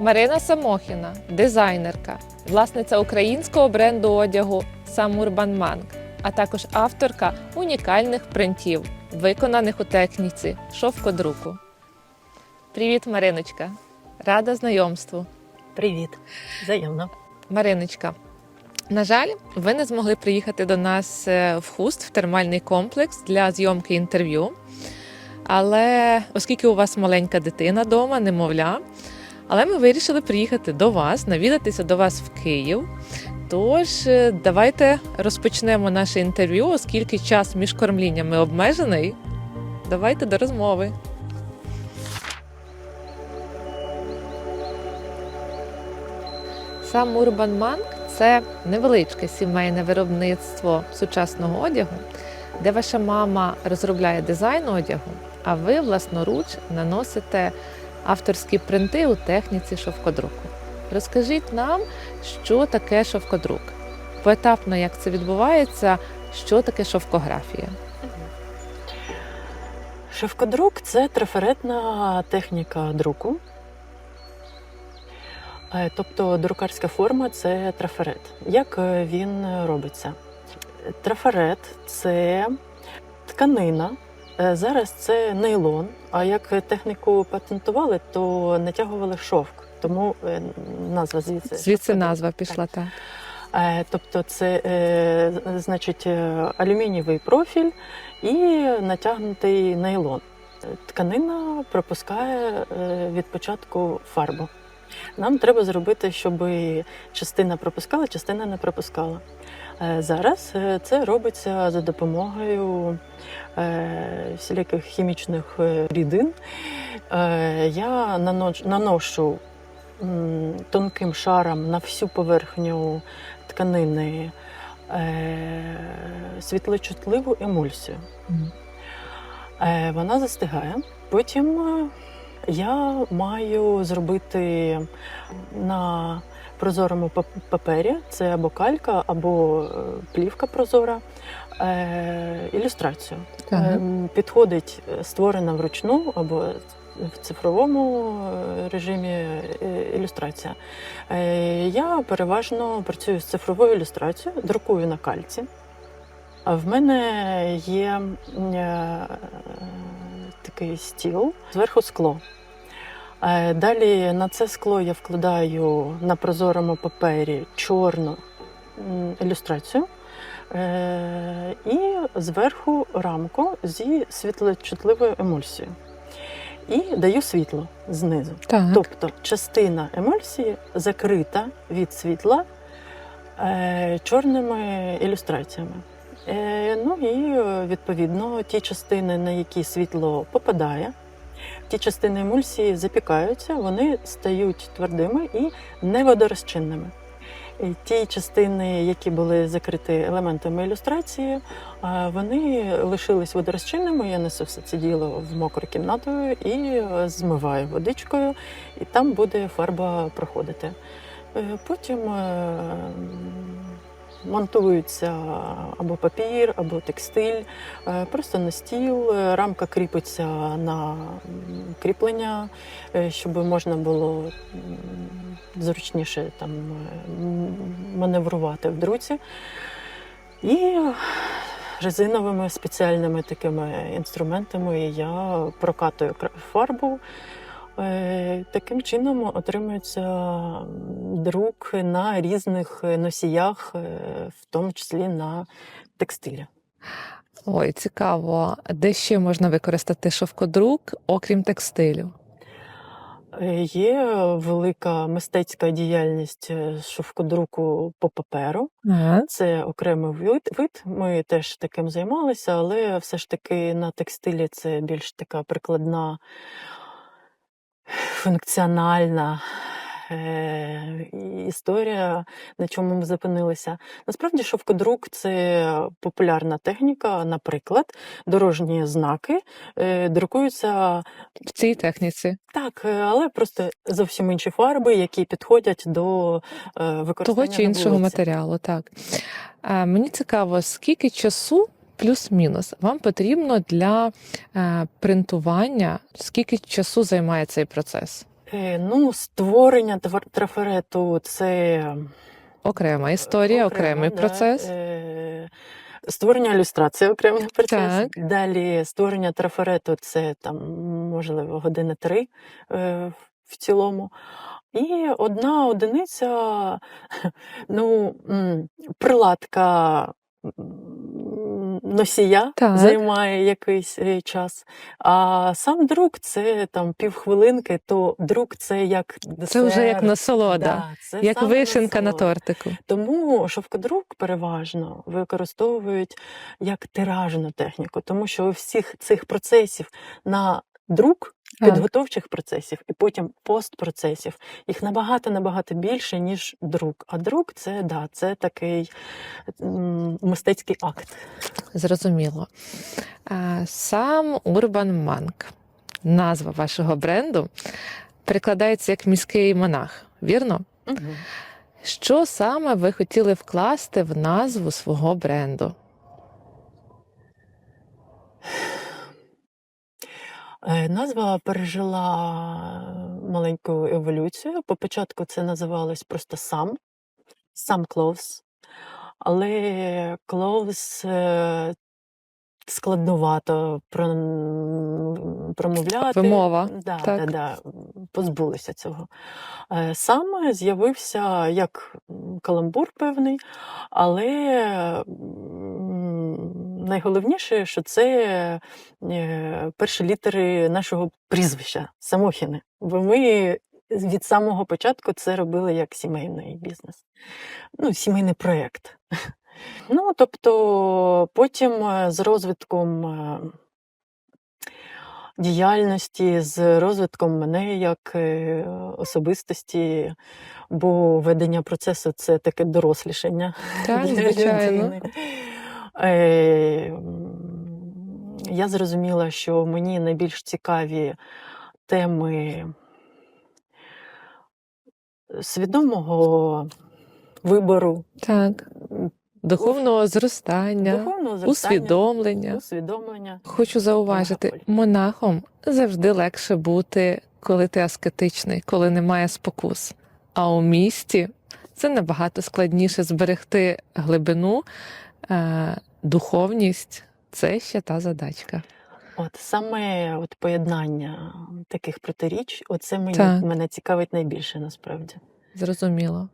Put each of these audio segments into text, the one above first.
Марина Самохіна, дизайнерка, власниця українського бренду одягу Сам Urban Monk, а також авторка унікальних принтів, виконаних у техніці шовкодруку. Привіт, Мариночка! Рада знайомству. Привіт, взаємно. Мариночка, на жаль, ви не змогли приїхати до нас е, в хуст в термальний комплекс для зйомки інтерв'ю. Але оскільки у вас маленька дитина вдома, немовля, але ми вирішили приїхати до вас, навідатися до вас в Київ. Тож е, давайте розпочнемо наше інтерв'ю, оскільки час між кормліннями обмежений. Давайте до розмови. Сам Urban Monk – це невеличке сімейне виробництво сучасного одягу, де ваша мама розробляє дизайн одягу, а ви власноруч наносите авторські принти у техніці шовкодруку. Розкажіть нам, що таке шовкодрук. Поетапно, як це відбувається, що таке шовкографія. Шовкодрук це трафаретна техніка друку. Е, Тобто друкарська форма це трафарет. Як е, він робиться? Трафарет це тканина. Е, Зараз це нейлон. А як техніку патентували, то натягували шовк. Тому е, назва звідси. Звідси назва пішла так. Е, Тобто це значить алюмінієвий профіль і натягнутий нейлон. Тканина пропускає від початку фарбу. Нам треба зробити, щоб частина пропускала, частина не пропускала. Е, Зараз е, це робиться за допомогою е, всіляких хімічних рідин. Я наношу тонким шаром на всю поверхню тканини світлочутливу емульсію. Вона застигає. Потім я маю зробити на прозорому пап- папері, це або калька, або е, плівка прозора, е, ілюстрацію. Ем, Підходить е, створена вручну або в цифровому режимі ілюстрація. Я переважно працюю з цифровою ілюстрацією, друкую на кальці. А в мене є такий стіл, зверху скло. Е, Далі на це скло я вкладаю на прозорому папері чорну ілюстрацію. Е, І зверху рамку зі світлочутливою емульсією. І даю світло знизу. Так. Тобто частина емульсії закрита від світла е, чорними ілюстраціями. Е, ну і відповідно ті частини, на які світло попадає, ті частини емульсії запікаються, вони стають твердими і неводорозчинними. І ті частини, які були закриті елементами ілюстрації, е, вони лишились водорозчинними. Я несу все це діло в мокру кімнату і е, змиваю водичкою, і там буде фарба проходити. Е, Потім монтується або папір, або текстиль, е, просто на стіл. Е, Рамка кріпиться на кріплення, е, щоб можна було зручніше там маневрувати в друці. І резиновими спеціальними такими інструментами я прокатую фарбу. Таким чином отримується друк на різних носіях, е, в тому числі на текстилі. Ой, цікаво. Де ще можна використати шовкодрук, окрім текстилю? Е, Є велика мистецька діяльність е, шовкодруку по паперу. Ага. Це окремий вид. Ми теж таким займалися, але все ж таки на текстилі це більш така прикладна, функціональна е, історія, на чому ми зупинилися. Насправді, шовкодрук це популярна техніка. Наприклад, дорожні знаки е, друкуються В цій техніці. так, е, але просто зовсім інші фарби, які підходять до е, використання Того чи іншого матеріалу, так. Е, Мені цікаво, скільки часу плюс-мінус вам потрібно для е, принтування, скільки часу займає цей процес? Е, Ну, створення трафарету це Окрема історія, окремо, окремий да. процес. Е, Створення ілюстрації окремий процес. Так. Далі створення трафарету це там, можливо, години три е, в цілому. І одна одиниця, ну, приладка носія Так. займає якийсь е, час. А сам друк це там півхвилинки, то друк це як Це вже як насолода, Да, це як вишенка насолода. на тортику. Тому шовкодрук переважно використовують як тиражну техніку, тому що у всіх цих процесів на друк, Так. підготовчих процесів і потім постпроцесів, їх набагато набагато більше, ніж друк. А друк це да, це такий мистецький акт. Зрозуміло. Сам Urban Monk, назва вашого бренду, перекладається як міський монах, вірно? Що саме ви хотіли вкласти в назву свого бренду? Е, Назва пережила маленьку еволюцію. По початку це називалось просто сам, сам Clothes. Але Clothes е, складновато промовляти. Вимова, Да, так. Да, да, позбулися цього. Е, Сам з'явився як каламбур певний, але найголовніше, що це е, перші літери нашого прізвища Самохіни. Бо ми від самого початку це робили як сімейний бізнес, ну, сімейний проєкт. Ну, тобто, потім е, з розвитком е, діяльності, з розвитком мене як особистості, бо ведення процесу це таке дорослішання. Так, для звичайно. людини. Е, Я зрозуміла, що мені найбільш цікаві теми свідомого вибору, Так. Духовного зростання, духовного зростання, усвідомлення. усвідомлення. Хочу зауважити, Мегаполь. монахом завжди легше бути, коли ти аскетичний, коли немає спокус. А у місті це набагато складніше зберегти глибину, духовність. Це ще та задачка. От саме от поєднання таких протиріч, оце мені, Так. мене цікавить найбільше насправді. Зрозуміло.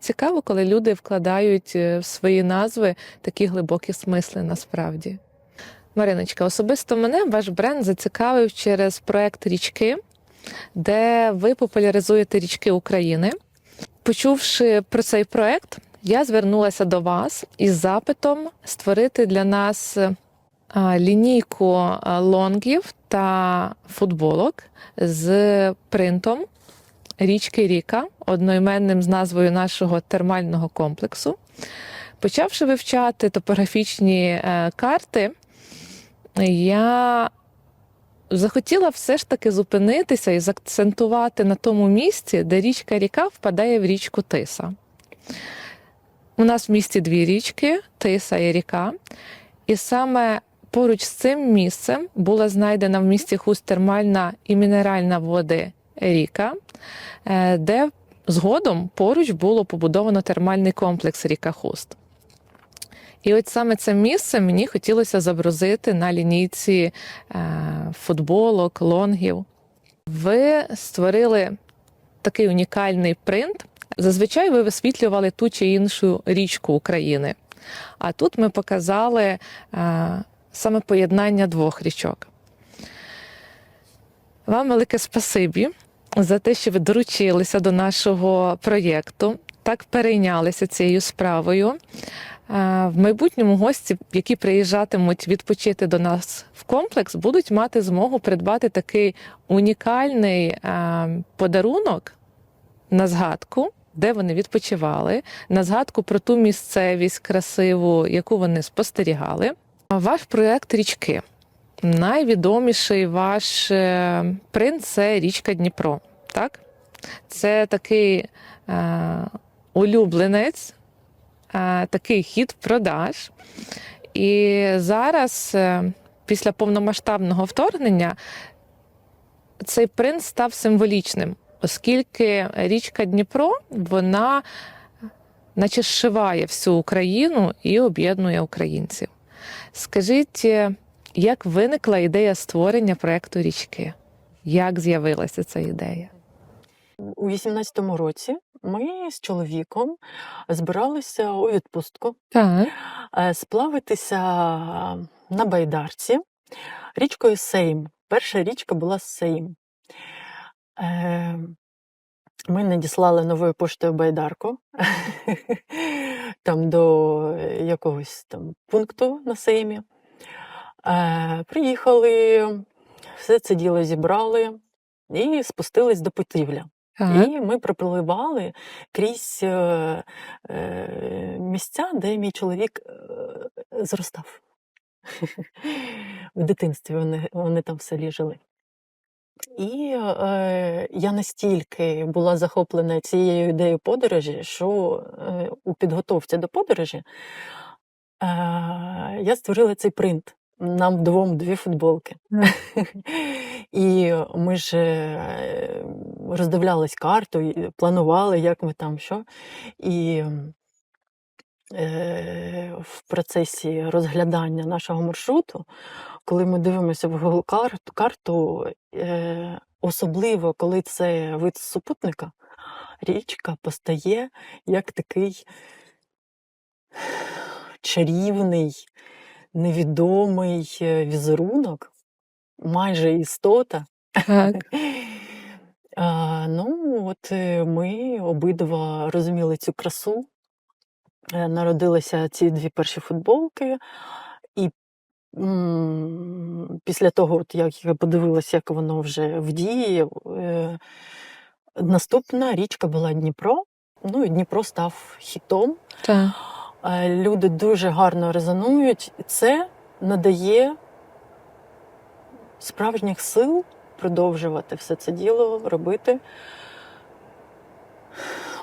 Цікаво, коли люди вкладають е, в свої назви такі глибокі смисли насправді. Мариночка, особисто мене ваш бренд зацікавив через проект Річки, де ви популяризуєте річки України. Почувши про цей проект, я звернулася до вас із запитом створити для нас лінійку лонгів та футболок з принтом річки Ріка, одноіменним з назвою нашого термального комплексу. Почавши вивчати топографічні е, карти, я захотіла все ж таки зупинитися і заакцентувати на тому місці, де річка Ріка впадає в річку Тиса. У нас в місті дві річки Тиса і Ріка. І саме поруч з цим місцем була знайдена в місті Хуст термальна і мінеральна води Ріка, е, де згодом поруч було побудовано термальний комплекс Ріка Хуст. І от саме це місце мені хотілося забрузити на лінійці е, футболок, лонгів. Ви створили такий унікальний принт. Зазвичай ви висвітлювали ту чи іншу річку України. А тут ми показали е, саме поєднання двох річок. Вам велике спасибі за те, що ви доручилися до нашого проєкту, так перейнялися цією справою. Е, В майбутньому гості, які приїжджатимуть відпочити до нас в комплекс, будуть мати змогу придбати такий унікальний е, подарунок на згадку, де вони відпочивали, на згадку про ту місцевість красиву, яку вони спостерігали. Ваш проєкт річки. Найвідоміший ваш е, принт це річка Дніпро. Так? Це такий е, улюбленець, е, такий хід продаж. І зараз, е, після повномасштабного вторгнення, цей принт став символічним, оскільки річка Дніпро вона наче зшиває всю Україну і об'єднує українців. Скажіть, як виникла ідея створення проекту річки? Як з'явилася ця ідея? У 18-му році ми з чоловіком збиралися у відпустку Так. е, сплавитися на байдарці річкою Сейм. Перша річка була Сейм. Е, Ми надіслали новою поштою байдарку там до якогось там пункту на Сеймі. Е, Приїхали, все це діло зібрали і спустились до Путівля. Так. І ми пропливали крізь е, е, місця, де мій чоловік е, зростав. В дитинстві вони, вони там в селі жили. І е, я настільки була захоплена цією ідеєю подорожі, що е, у підготовці до подорожі е, я створила цей принт. Нам двом дві футболки. І ми ж е, роздивлялись карту, планували, як ми там що. І е, в процесі розглядання нашого маршруту, коли ми дивимося в Google карту, е, особливо коли це вид супутника, річка постає як такий чарівний, невідомий е, візерунок, майже істота. Так. А, ну, от е, ми обидва розуміли цю красу. Народилися ці дві перші футболки, після того, от як я подивилася, як воно вже в дії, е, наступна річка була Дніпро. Ну і Дніпро став хітом. Так. Е, Люди дуже гарно резонують, і це надає справжніх сил продовжувати все це діло робити.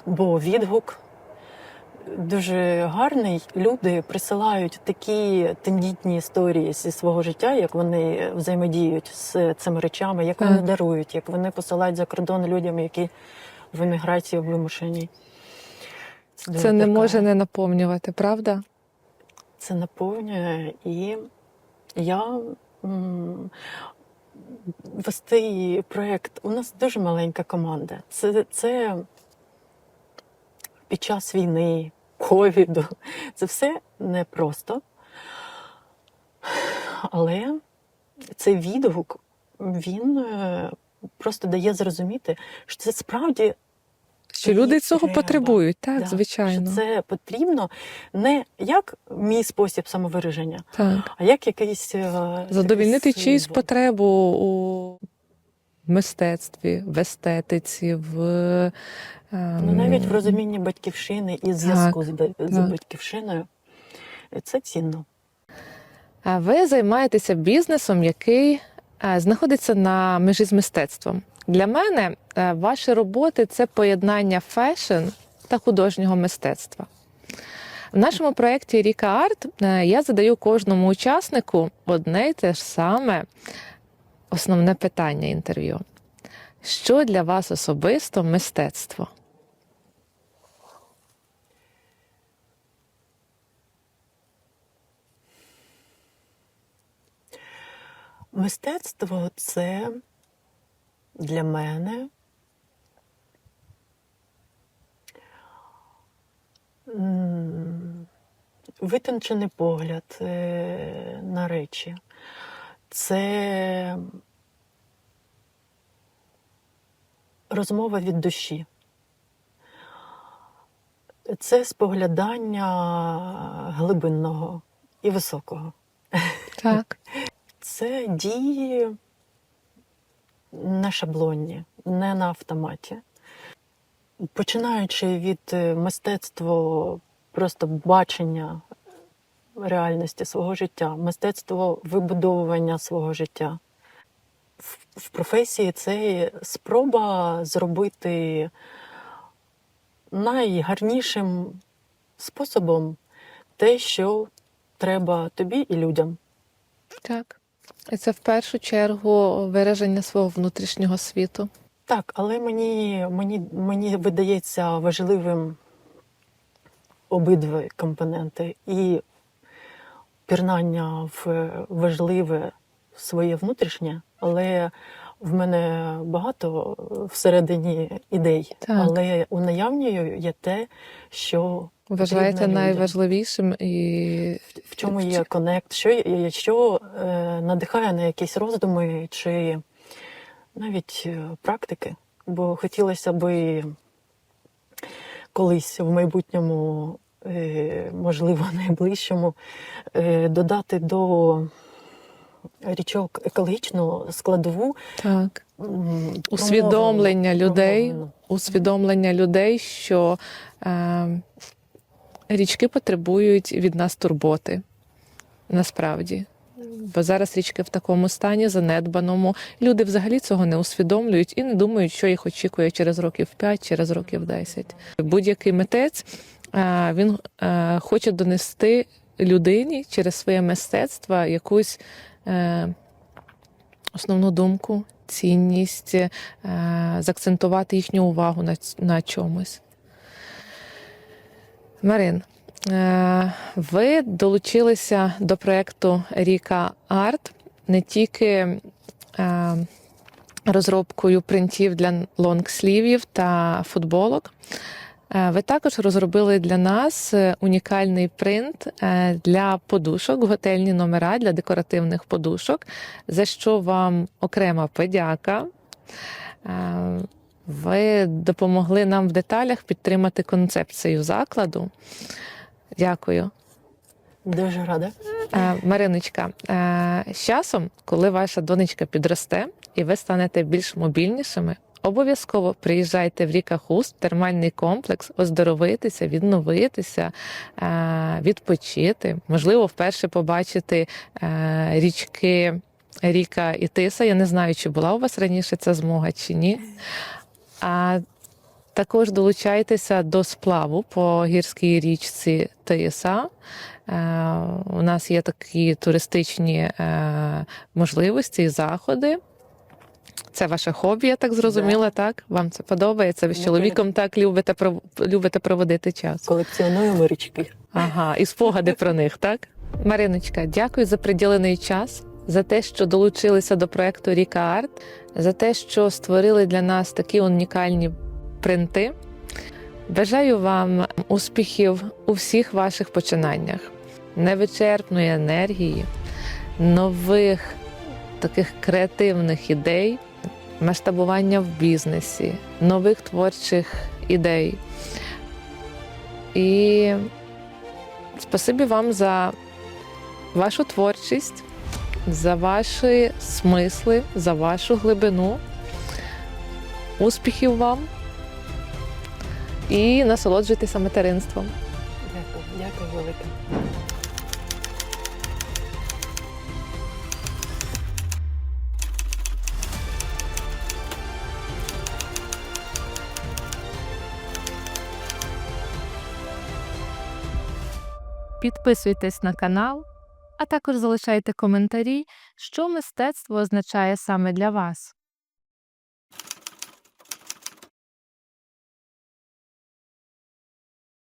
Бо відгук дуже гарний. Люди присилають такі тендітні історії зі свого життя, як вони взаємодіють з цими речами, як вони дарують, як вони посилають за кордон людям, які в еміграції вимушені. дуже Це не така- може не наповнювати, правда? це наповнює, і я вести проєкт. У нас дуже маленька команда. Це, це під час війни, ковіду. Це все непросто. Але цей відгук він е, просто дає зрозуміти, що це справді Що люди цього треба, потребують, так, да, звичайно. що це потрібно не як мій спосіб самовираження, Так. а як якийсь е, Задовільнити чиюсь потребу у мистецтві, в естетиці, в ем, Ну, навіть в розумінні батьківщини і зв'язку з, батьківщиною. Це цінно. А ви займаєтеся бізнесом, який е, знаходиться на межі з мистецтвом. Для мене е, ваші роботи це поєднання фешн та художнього мистецтва. В нашому проєкті Ріка Арт е, я задаю кожному учаснику одне й те ж саме основне питання інтерв'ю. Що для вас особисто мистецтво? Мистецтво це для мене витончений погляд е, на речі. Це розмова від душі. Це споглядання глибинного і високого. Так. Це дії не шаблонні, не на автоматі. Починаючи від е, мистецтва просто бачення реальності свого життя, мистецтво вибудовування свого життя. В, професії це спроба зробити найгарнішим способом те, що треба тобі і людям. Так. І це в першу чергу вираження свого внутрішнього світу. Так, але мені, мені, мені видається важливим обидва компоненти. І пірнання в важливе своє внутрішнє, але в мене багато всередині ідей. Так. Але у наявною є те, що Вважаєте найважливішим і в чому є конект, що, є- що е, надихає на якісь роздуми чи навіть е, практики. Бо хотілося би колись в майбутньому, можливо, найближчому, е, додати до річок екологічну складову так. м, усвідомлення людей, усвідомлення людей, що е, річки потребують від нас турботи. Насправді. Бо зараз річки в такому стані занедбаному. Люди взагалі цього не усвідомлюють і не думають, що їх очікує через років 5, через років 10. Будь-який митець е, він е, хоче донести людині через своє мистецтво якусь е, основну думку, цінність, е, заакцентувати їхню увагу на, на чомусь. Марин, е, ви долучилися до проєкту Ріка Арт не тільки е, розробкою принтів для лонгслівів та футболок. Е, Ви також розробили для нас е, унікальний принт е, для подушок, готельні номера для декоративних подушок, за що вам окрема подяка. Ви допомогли нам в деталях підтримати концепцію закладу. Дякую. Дуже рада. Мариночка, з часом, коли ваша донечка підросте і ви станете більш мобільнішими, обов'язково приїжджайте в Ріка Хуст, термальний комплекс, оздоровитися, відновитися, е, відпочити, можливо, вперше побачити е, річки Ріка і Тиса. Я не знаю, чи була у вас раніше ця змога чи ні. А також долучайтеся до сплаву по гірській річці Тиса. Е, У нас є такі туристичні можливості і заходи. Це ваше хобі, я так зрозуміла, так? Вам це подобається? Ви з чоловіком так любите, любите проводити час. Колекціонуємо річки. Ага, і спогади про них, так? Мариночка, дякую за приділений час, за те, що долучилися до проекту Ріка Арт, за те, що створили для нас такі унікальні принти. Бажаю вам успіхів у всіх ваших починаннях, невичерпної енергії, нових таких креативних ідей, масштабування в бізнесі, нових творчих ідей. І спасибі вам за вашу творчість, за ваші смисли, за вашу глибину. Успіхів вам і насолоджуйтеся материнством. Дякую, дякую велике. Підписуйтесь на канал, а також залишайте коментарі, що мистецтво означає саме для вас.